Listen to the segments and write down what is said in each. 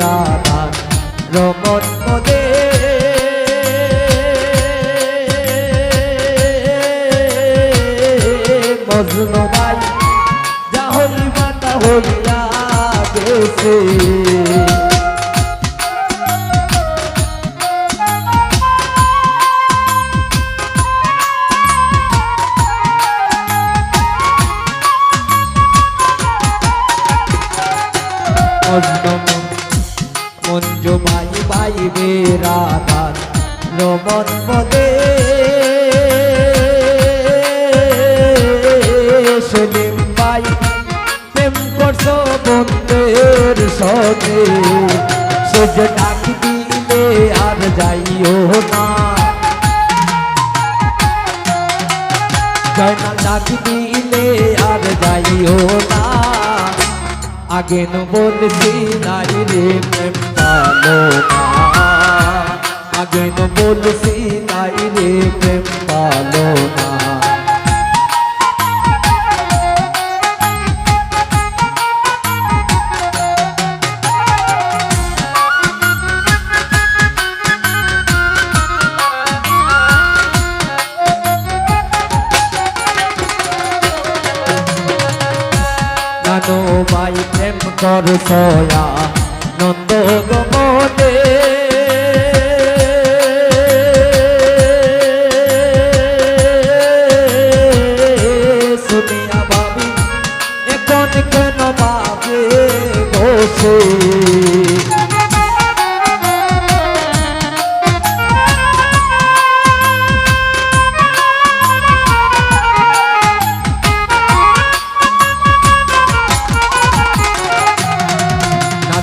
রাধা রমন পদে। মজনু ভাই যা হইবা হইয়া গেছে। অন্যম মঞ্জু পাইবে রাধার রমন পদে। সেলিম পাই প্রেম করছ বন্ধের সঙ্গে। সূর্য ডাক দিলে আর যাইও আগে ন বলছি নাই রে প্রেম পালো না। আগে ন বলছি নাই রে প্রেম পালো না। ভাই প্রেম কর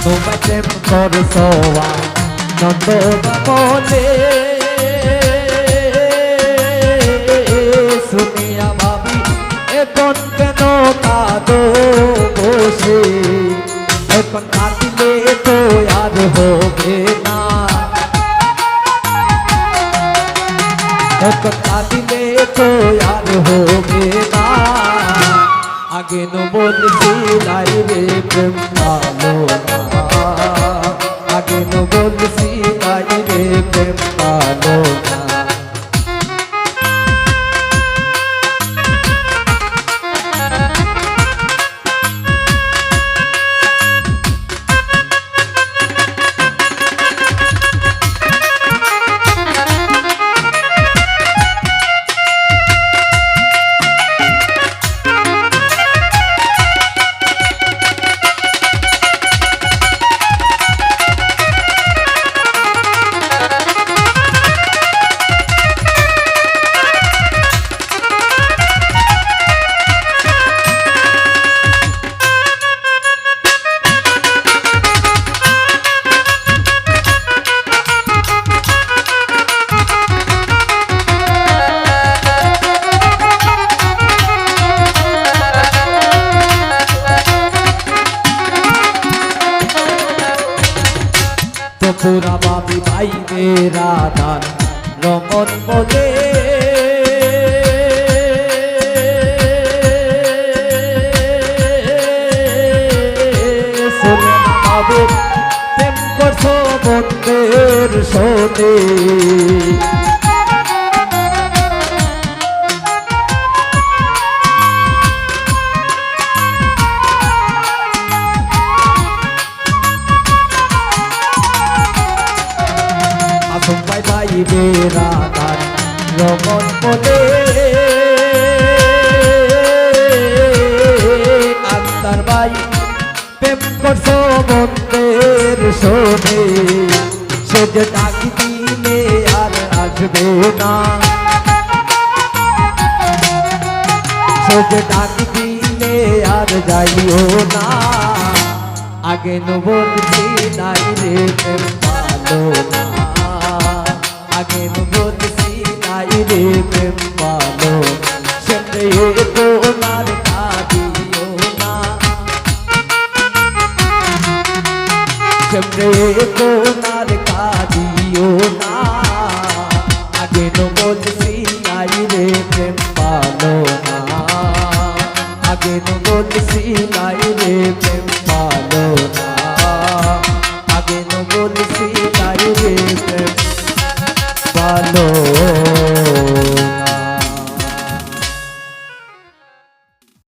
নানু প্রেম কর সোয়া নন্দ বলে শুনিয়া ভাবি এখন কেন কাঁদো বসে এখন কাঁদিলে তো আর হবে না এখন কাঁদিলে তো আর হবে না আগে ন বলছি লাই রে প্রেম পালো না আগে ন বলছি লাই রে প্রেম পালো মেরা দান রমন শুনে প্রেম করছ সোনে ভাই ভাই বেড়াদার রমন বলে। আক্তার ভাই প্রেম করছ বন্ধের শোনে। সে যে ডাক দিলে আর আসবে না। সে যে ডাক দিলে আর যাইও না। আগে ন নাই রে প্রেম সেমরে তোমার কাঁদিও না। আগে ন বলছি নাই রে প্রেম পালো না। আগে ন বলছি নাই রে প্রেম পালো না। রে প্রেম ভালো